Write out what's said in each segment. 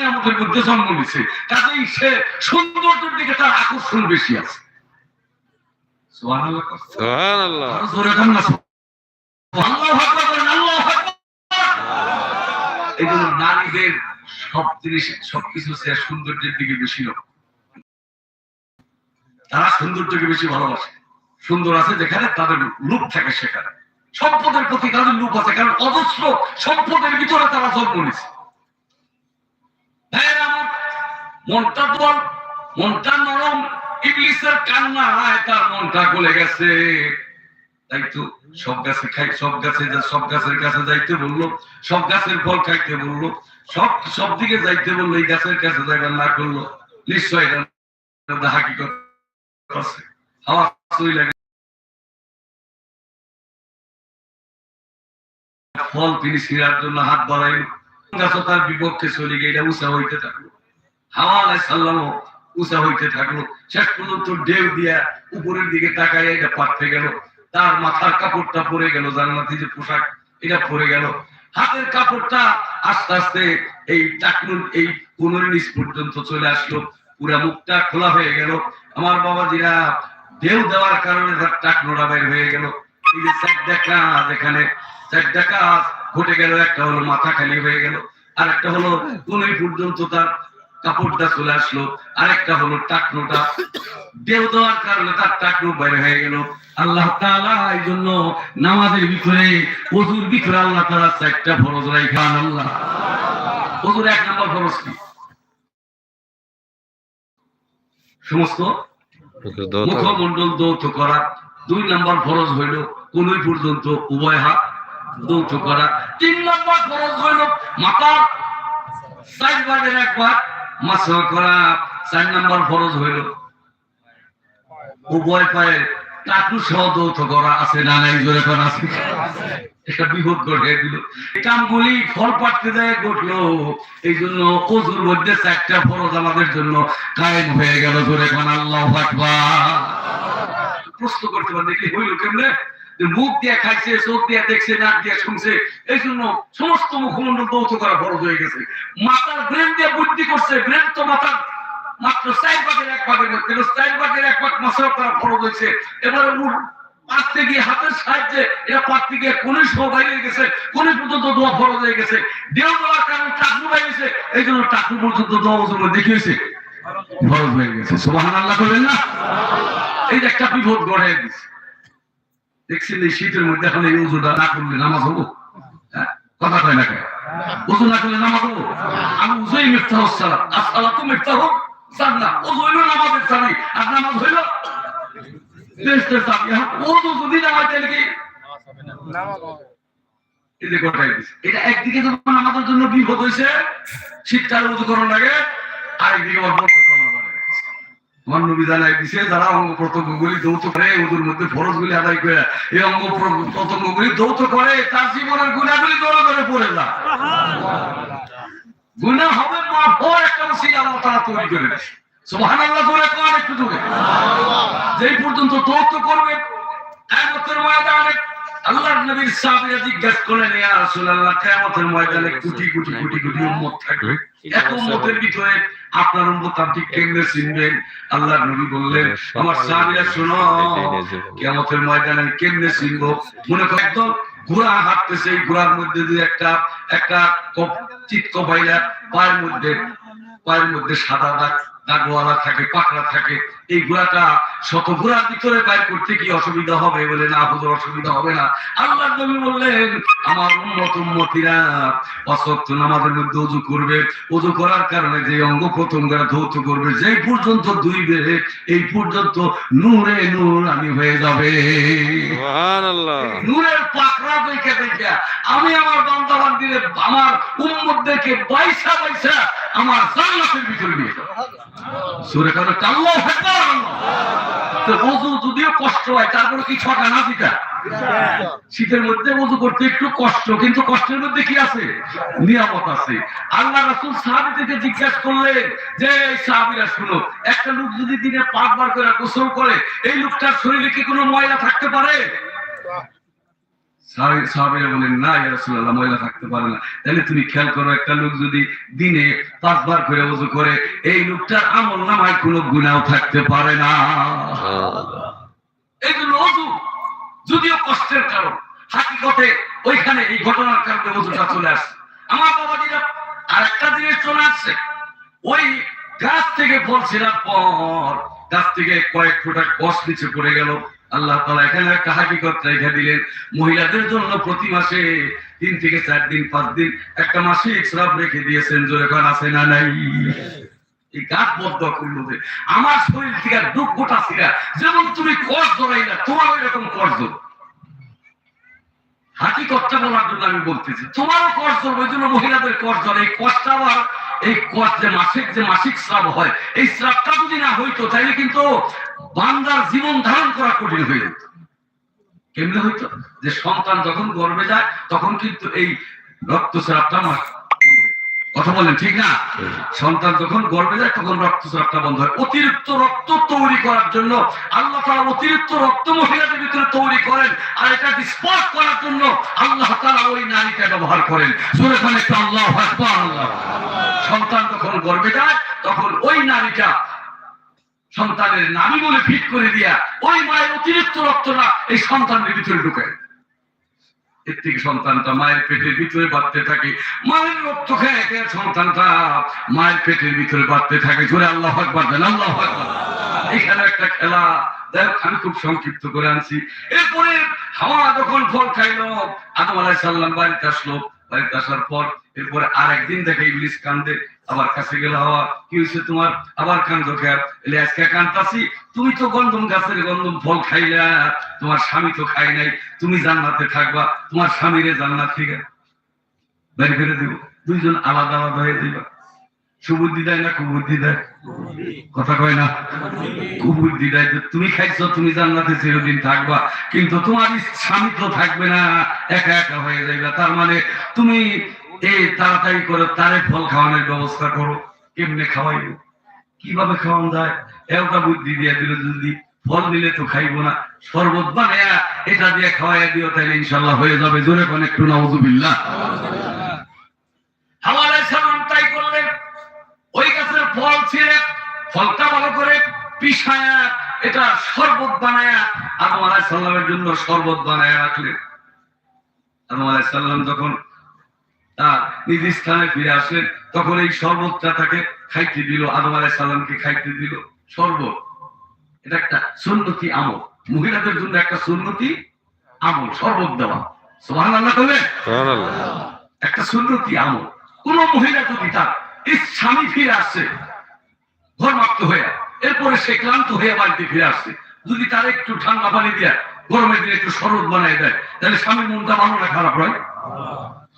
নিয়ামতের মধ্যে জন্ম নিছে কাজেই সে সৌন্দর্যের দিকে তার আকর্ষণ বেশি আছে। নারীদের সব জিনিস সবকিছু সৌন্দর্যের দিকে বেশি লোক তারা সৌন্দর্যকে বেশি ভালোবাসে। সুন্দর আছে যেখানে তাদের লোক থাকে সেখানে। সম্পদের প্রতি তাদের লোক আছে কারণ অজস্র সম্পদের ভিতরে তারা জন্ম নিছে ভাইয়েরা আমার, মনটা বল মনটা নরম ইংলিশের কান্না হয় তার মনটা গলে গেছে। তাই সব গাছে খাই সব গাছে সব গাছের কাছে যাইতে বলল সব গাছের ফল খাইতে বলল সব সব দিকে যাইতে বলল এই গাছের কাছে যাইবার না করল। নিশ্চয় এটা হাকিকত ফল তিনি ছিঁড়ার জন্য হাত বাড়াইল। তার বিপক্ষে চলে গিয়ে এটা উষা হইতে থাকল। হাওয়া আলাই সাল্লামও উষা হইতে থাকল। শেষ পর্যন্ত ঢেউ দিয়া উপরের দিকে তাকায়, এটা পাঠতে গেল। তার মাথার কাপড়টা পরে গেল, জান্নাতি যে পোশাক, এটা পরে গেল। হাতের কাপড়টা আস্তে আস্তে এই টাকনুর এই কোনের নিচ পর্যন্ত চলে আসলো। পুরা মুখটা খোলা হয়ে গেল। আমার বাবাজিরা ঢেউ দেওয়ার কারণে তার টাকনোটা বের হয়ে গেল। এই যে চারটা কাজ এখানে চারটা কাজ ঘটে গেল একটা হলো মাথা খালি হয়ে গেল আর একটা হলো কোনই পর্যন্ত তার কাপড়টা চলে আসলো আরেকটা হলো টাকনোটা। দেও দেওয়ার কারণে তার টাকনো বাইরে হয়ে গেল। আল্লাহ তাআলা এই জন্য নামাজের ভিতরে ওজুর ভিতরে আল্লাহ তাআলা চারটা ফরজ রাইখান আল্লাহ। ওজুর এক নম্বর ফরজ কি? সমস্ত দৌত করা। দুই নম্বর ফরজ হইল কোনই পর্যন্ত উভয় হাত দৌত করা। তিন নম্বর ফরজ হইল মাথার চার ভাগের এক ভাগ মাসা করা। চার নম্বর ফরজ হইল উভয় পায়ে টাকু সহ দৌত করা। আছে না নাই? জোরে করা, আছে। একটা বিপদ ঘটে দিল কামগুলি ফল পাঠতে যায় ঘটলো এই জন্য অজুর মধ্যে চারটা ফরজ আমাদের জন্য কায়েম হয়ে গেল। জোরে কোন আল্লাহ প্রশ্ন করতে পারে দেখলি হইল কেমনে? মুখ দিয়ে খাইছে, চোখ দিয়ে দেখছে, নাক দিয়ে শুনছে এই জন্য সমস্ত মুখমন্ডল দৌত করা ফরজ হয়ে গেছে। মাথার ব্রেন দিয়ে বুদ্ধি করছে, ব্রেন তো মাথার মাত্র চার ভাগের এক ভাগের মধ্যে চার ভাগের এক ভাগ মাসা করা ফরজ হয়েছে। এবারে পাততে গিয়ে হাতের সাহায্যে এটা পাততে গিয়ে কোনই সহ বাইরে গেছে কোনই পর্যন্ত দোয়া ফরজ হয়ে গেছে। দেহ দেওয়ার কারণে টাকু বাইরেছে এই জন্য টাকু পর্যন্ত দোয়া বছর দেখিয়েছে ফরজ হয়ে গেছে। সুবাহান আল্লাহ করবেন না? এই একটা বিপদ গড়ে দিচ্ছে দেখছেন এই শীতের মধ্যে এখন এই উজুটা না করলে নামাজ হব? হ্যাঁ? কথা কয় না কেন? উজু না করলে নামাজ হব? আমি উজুই মিথ্যা হচ্ছে আসসালা তো মিথ্যা হোক জান না। উজু হইল নামাজের চাবি আর নামাজ হইল? দেশের চাবি উজু যদি না হয় তাহলে কি? এই যে এটা একদিকে যখন আমাদের জন্য বিপদ হয়েছে শীতকালে উজু করার লাগে আরেকদিকে আবার বর্ষা একটা ওসিলা আল্লাহ করে যেই পর্যন্ত করবে নবীর জিজ্ঞাসা করলেন কোটি কোটি কোটি কোটি থাকবে। উম্মতের ভিতরে আপনার আপনি কেমনে চিনবেন। আল্লাহ নবী বললেন আমার সাহাবিরা শোনো কেমতের ময়দানে কেন্দ্রে কেমনে চিনবো। মনে করো একদম ঘোড়া হাঁটতেছে এই ঘোড়ার মধ্যে দিয়ে একটা একটা চিত্ত পাইলা বাইরা পায়ের মধ্যে পায়ের মধ্যে সাদা দাগ দাগওয়ালা থাকে পাকড়া থাকে। এই ঘোড়াটা শত ঘোড়ার ভিতরে বাইর করতে কি অসুবিধা হবে বলে না হুজুর অসুবিধা হবে না? আল্লাহ নবী বললেন আমার উম্মত উম্মতিরা অসত্য নামাজের মধ্যে উজু করবে। উজু করার কারণে যে অঙ্গ প্রত্যঙ্গরা ধৌত করবে যেই পর্যন্ত দুইবে এই পর্যন্ত নূরে নূর আমি হয়ে যাবে। নূরের পাকড়া দেখে দেখে আমি আমার বান্দা বান্দিরে আমার দেখে বাইসা বাইসা আমার জান্নাতের ভিতরে নিয়ে যাব। সুরে কারণে আল্লাহু তো ওযু যদিও কষ্ট হয়, তারপরে কি ছটা না দিতা শীতের মধ্যে ওযু করতে একটু কষ্ট, কিন্তু কষ্টের মধ্যে কি আছে? নিয়ামত আছে। আল্লাহ রাসূল সাহাবীদেরকে জিজ্ঞাসা করলেন যে, সাহাবীরা, শুনো, একটা লোক যদি দিনে পাঁচবার করে গোসল করে, এই লোকটার শরীরে কি কোনো ময়লা থাকতে পারে? সাহাবী- সাহাবীরা বলেন না রাসূলুল্লাহ মহিলা থাকতে পারে না। তাহলে তুমি খেয়াল করো একটা লোক যদি দিনে পাঁচবার করে ওযু করে এই লোকটার আমল নামায় কোনো গুনাহ থাকতে পারে না। এই জন্য অজু যদিও কষ্টের কারণ হাকিকতে ওইখানে এই ঘটনার কারণে অজুটা চলে আসছে। আমার বাবাজিরা আর একটা জিনিস চলে আসছে। ওই গাছ থেকে পর গাছ থেকে কয়েক ফোঁটা কষ নিচে পড়ে গেল। আল্লাহ তালা এখানে একটা হাকিকত রেখে দিলেন। মহিলাদের জন্য প্রতি মাসে তিন থেকে চার দিন, পাঁচ দিন একটা মাসিক শ্রাপ রেখে দিয়েছেন, জোরে খান আছে না নাই? এই গাছ বদ্ধ করল যে, আমার শরীর থেকে দুঃখ গোটা ছিল যেমন তুমি কষ ধরাই না তোমার ওই কষ ধর হাকিকতটা বলার জন্য আমি বলতেছি, তোমারও কষ ধরবো, এই জন্য মহিলাদের কষ ধরে। এই কষ্টটা আবার, এই কষ যে মাসিক যে মাসিক স্রাব হয়, এই স্রাবটা যদি না হইতো, তাইলে কিন্তু বান্দার জীবন ধারণ করা কঠিন হয়ে যেত। কেমনে হইতো? যে সন্তান যখন গর্ভে যায়, তখন কিন্তু এই আমার কথা বলেন ঠিক না? সন্তান যখন গর্ভে যায়, তখন রক্তস্রাবটা বন্ধ হয়। অতিরিক্ত রক্ত তৈরি করার জন্য আল্লাহ তাআলা অতিরিক্ত রক্ত মহিলাদের ভিতরে তৈরি করেন আর এটা ডিসপোজ করার জন্য আল্লাহ তারা ওই নারীকে ব্যবহার করেন। সুরে খান একটু আল্লাহ সন্তান যখন গর্বে যায়, তখন ওই নারীটা সন্তানের নামি বলে ফিট করে দিয়া ওই মায়ের অতিরিক্ত রক্তটা এই সন্তানের ভিতরে ঢুকায়। এর থেকে সন্তানটা মায়ের পেটের ভিতরে বাড়তে থাকে। মায়ের রক্ত খেয়ে সন্তানটা। মায়ের পেটের ভিতরে বাড়তে থাকে। জোরে আল্লাহ আকবার দেন, আল্লাহ এখানে একটা খেলা। দেখ, আমি খুব সংক্ষিপ্ত করে আনছি। এরপরে হাওয়া যখন ফল খাইলো, আদম আলাহ সাল্লাম বাড়িতে আসলো। আসার পর এরপরে দেখে ইংলিশ কান্দে, আবার কাছে গেল, হওয়া, কি হয়েছে তোমার? আবার কান্দ খেয়ে এলে আজকে কান্দাসি তুমি তো গন্ধম গাছের গন্ধম ফল খাইলা, তোমার স্বামী তো খাই নাই, তুমি জান্নাতে থাকবা, তোমার স্বামীরে জান্নাত ঠিক বের করে দিব, দুইজন আলাদা আলাদা হয়ে দিবা সুবুদ্ধি দেয় না কুবুদ্ধি দেয়? কথা কয় না? কুবুদ্ধি দেয় তুমি খাইছো, তুমি জান্নাতে চিরদিন থাকবা, কিন্তু তোমার স্বামী তো থাকবে না, একা একা হয়ে যাইবা। তার মানে তুমি এই তাড়াতাড়ি করে তারে ফল খাওয়ানোর ব্যবস্থা করো। কেমনে খাওয়াইবো? কীভাবে খাওয়ানো যায়? একটা বুদ্ধি দিয়ে দিল যদি ফল দিলে তো খাইবো না। শরবত বানায়া এটা দিয়ে খাওয়াই দিও তাহলে ইনশাল্লাহ হয়ে যাবে। জোরে কোন একটু, নাউজুবিল্লাহ। হাওয়ালায় ফলটা ভালো করে পিসায়া এটা শরবত বানায়া আদম আলাহ সাল্লামের জন্য শরবত বানায়া রাখলেন। আদম আলাহ সাল্লাম যখন নিজ স্থানে ফিরে আসলেন তখন এই শরবতটা তাকে খাইতে দিল আদম আলাহ সাল্লামকে খাইতে দিল শরবত। এটা একটা সুন্নতি আমল। মহিলাদের জন্য একটা সুন্নতি আমল শরবত দেওয়া। সোহান আল্লাহ করলেন সুবহানাল্লাহ। একটা সুন্নতি আমল। কোন মহিলা যদি তার এই স্বামী ফিরে আসছে ঘরমাক্ত হয়ে এরপরে সে ক্লান্ত হয়ে বাড়িতে ফিরে আসছে যদি তার একটু ঠান্ডা পানি দিয়ে গরমের দিনে একটু শরবত বানাই দেয় তাহলে স্বামীর মনটা ভালো না খারাপ হয়?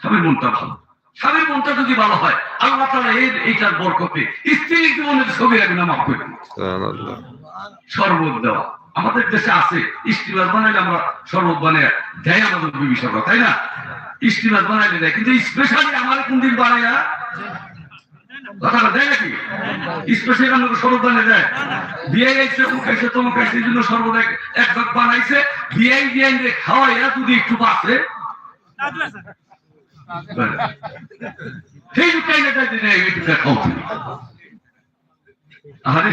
স্বামীর মনটা ভালো। স্বামীর মনটা যদি ভালো হয় আল্লাহ তালা এর এইটার বরকতে স্ত্রীর জীবনের ছবি মাফ করে শরবত দেওয়া। আমাদের দেশে আছে স্টিমার বানাইলে আমরা শরবত বানাই দেয় আমাদের বিবি শরবত তাই না? স্টিমার বানাইলে দেয় কিন্তু স্পেশালি আমার কোন দিন বানাইয়া কথাটা দেয় নাকি? স্পেশালি আমাকে তোমার এই জন্য শরবত এক- ভাগ বানাইছে। বিয়ে দিয়ে খাওয়াই যদি একটু বাঁচে। সেই দুটাই নেতা দিনে এইটুকু খাও তুমি আরে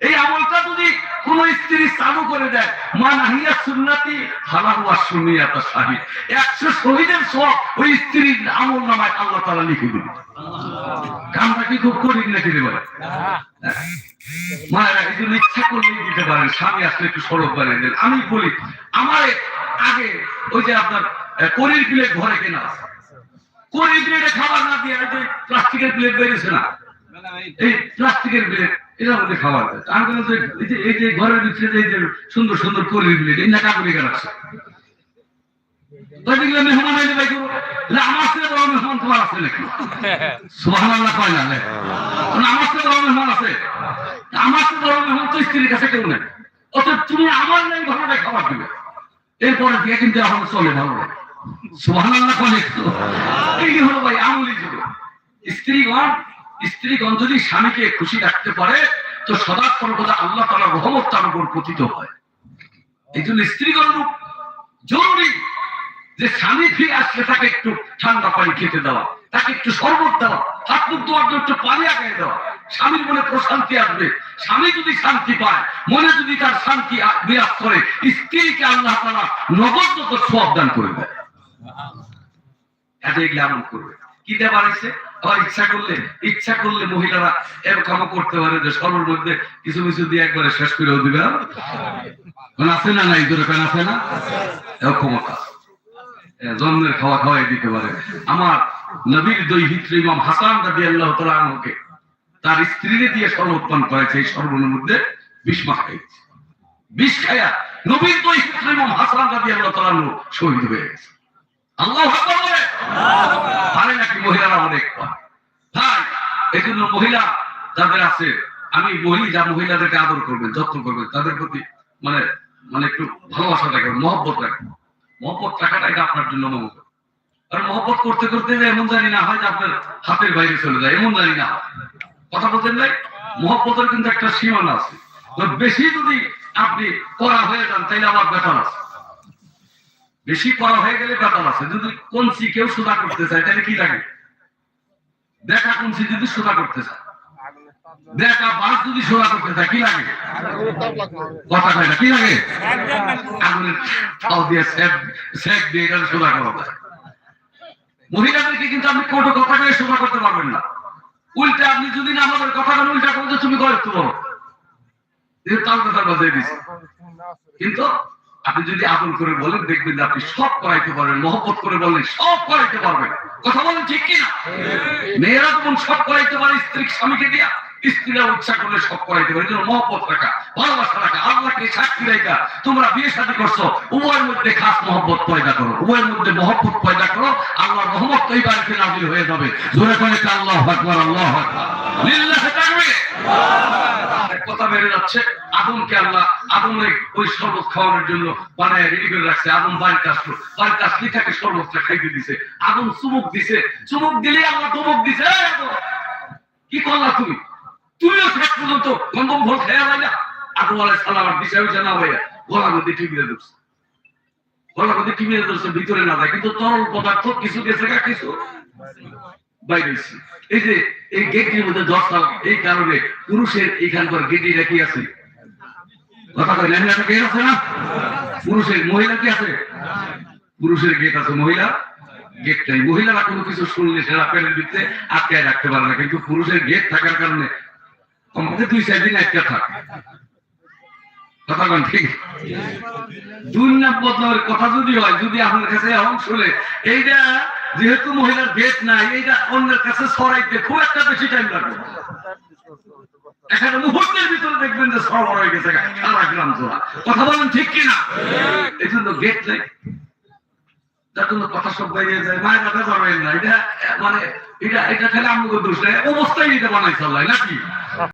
এই আমলটা যদি কোন স্ত্রী চালু করে দেয় মা নাহিয়া সুন্নাতি হালাহুয়া সুনিয়াতা শাহিদ একশো শহীদের সব ওই স্ত্রীর আমল নামায় আল্লাহ তালা লিখে দিবে। কামটা কি খুব কঠিন নাকি রে জন্য ইচ্ছা দিতে পারেন, স্বামী আসলে একটু সড়ক বানিয়ে দেন আমি বলি, আমার আগে ওই যে আপনার করির প্লেট ঘরে কেনা আছে। করির প্লেটে খাবার না দিয়ে প্লাস্টিকের প্লেট বেরিয়েছে না? এই প্লাস্টিকের প্লেট এটার মধ্যে খাবার। দেয় আমি যে এই যে এই যে ঘরের ভিতরে এই যে সুন্দর সুন্দর করির এই নাকা করে রাখছে না, আমার আছে নাকি? কয় না স্ত্রীর কাছে কেউ নেই। অথচ তুমি আমার নাই ঘটনাটা খাবার দিবে। এরপরে দিয়ে কিন্তু এখন চলে ভালো। সুবহানাল্লাহ তো এই হলো ভাই আমলি যুগ। স্ত্রীগণ স্ত্রীগণ যদি স্বামীকে খুশি রাখতে পারে, তো সদা সর্বদা আল্লাহ তাআলা রহমত তার উপর পতিত হয়। এই জন্য স্ত্রীগণ জরুরি যে স্বামী ফিরে আসলে তাকে একটু ঠান্ডা পানি খেতে দেওয়া, তাকে একটু শরবত দেওয়া, হাত মুখ ধোয়ার জন্য একটু পানি আগায় দেওয়া। স্বামীর মনে প্রশান্তি আসবে। স্বামী যদি শান্তি পায়, মনে যদি তার শান্তি বিরাজ করে, স্ত্রীকে আল্লাহ তারা নগদ নগদ সব দান করে দেয়। কাজে এগুলো আমল করবে কি বাড়াইছে আবার ইচ্ছা করলে ইচ্ছা করলে মহিলারা করতে পারে যে সর্বর মধ্যে কিছু কিছু দিয়ে একবারে শেষ করেও দিবে। আছে না নাই? দূরে আছে না? ক্ষমতা জন্মের খাওয়া খাওয়াই দিতে পারে। আমার নবীর দৈহিত্র ইমাম হাসান রাবি আল্লাহ তালকে তার স্ত্রীরে দিয়ে সর্বোৎপন্ন করেছে। এই সর্বনের মধ্যে বিষ মাখাইছে বিষ খায়া নবীর দৈহিত্র ইমাম হাসান রাবি আল্লাহ তালানু শহীদ হয়ে গেছে। আদর করবেন, যত্ন করবেন, তাদের প্রতি মানে মানে একটু ভালোবাসা মহব্বত মহব্বত এটা আপনার জন্য আর মহব্বত করতে করতে যে এমন জানি না হয় যে আপনার হাতের বাইরে চলে যায়, এমন জানি না কথা বলতেন নাই মহব্বতের কিন্তু একটা সীমানা আছে। বেশি যদি আপনি করা হয়ে যান, তাইলে আমার ব্যাপার আছে। বেশি করা হয়ে গেলে ব্যাপার আছে যদি কঞ্চি কেউ সোজা করতে চায়, তাহলে কি লাগে? দেখা কঞ্চি যদি করতে চায়। দেখা বাস যদি সোজা করতে চায়, কি লাগে? কথা না, কি লাগে? আগুনের দিয়ে দিয়ে করা মহিলাদেরকে কিন্তু আপনি কোনো কথা কয়ে সোজা করতে পারবেন না। উল্টা আপনি যদি না আমাদের কথা বলেন, উল্টা তুমি করে তো কিন্তু আপনি যদি আদর করে বলেন দেখবেন আপনি সব করাইতে পারবেন মহব্বত করে বললেন সব করাইতে পারবেন। কথা বলেন ঠিক কিনা? মেয়েরা যেমন সব করাইতে পারে স্ত্রী স্বামীকে দিয়া স্ত্রীরা ইচ্ছা করলে সব করাইতে পারে। জন্য মহব্বত রাখা ভালোবাসা রাখা আল্লাহকে সাক্ষী রাখা। তোমরা বিয়ে শাদী করছ উভয়ের মধ্যে খাস মহব্বত পয়দা করো উভয়ের মধ্যে মহব্বত পয়দা করো আল্লাহর রহমত তো এই বাড়িতে নাজিল হয়ে যাবে। জোরে করে আল্লাহ আকবার আল্লাহ আকবার। লিল্লাহি তাকবীর। কথা বেড়ে যাচ্ছে আদমকে আল্লাহ আদমের ওই শরবত খাওয়ানোর জন্য বানায় রেডি করে রাখছে। আদম বাড়িতে আসলো বাড়িতে আসলে তাকে শরবতটা খাইতে দিছে। আদম চুমুক দিছে। চুমুক দিলে আল্লাহ চুমুক দিছে। কি করলা তুমি? তুমিও শেষ পর্যন্ত গন্ধম ভোল খেয়া হয় না আদম আলাই সালাম আর দিশা হয়েছে না ভাইয়া। গলা মধ্যে টিভিতে ধরছে। গলা মধ্যে টিভিতে ধরছে, ভিতরে না যায়। কিন্তু তরল পদার্থ কিছু গেছে কিছু? বাইরে এসেছে। এই যে এই গেটটির মধ্যে দশটা এই কারণে পুরুষের এইখানকার গেটি রেখে আছে? কথা ঠিক? দুর্নাম বদলের কথা যদি হয়, যদি আপনার কাছে এখন শুনে এইটা যেহেতু মহিলার গেট নাই, এইটা অন্যের কাছে সরাইতে খুব একটা বেশি টাইম লাগবে মুহূর্তের ভিতরে দেখবেন যে সরবর হয়ে গেছে সারা গ্রাম জোড়া কথা বলেন ঠিক কিনা? এই জন্য গেট নাই। কথা সব বাইরে যায়, মায়ের কথা না। এটা মানে এটা এটা খেলে আমাকে দোষ নেই। অবস্থায় এটা বানাইছে নাকি?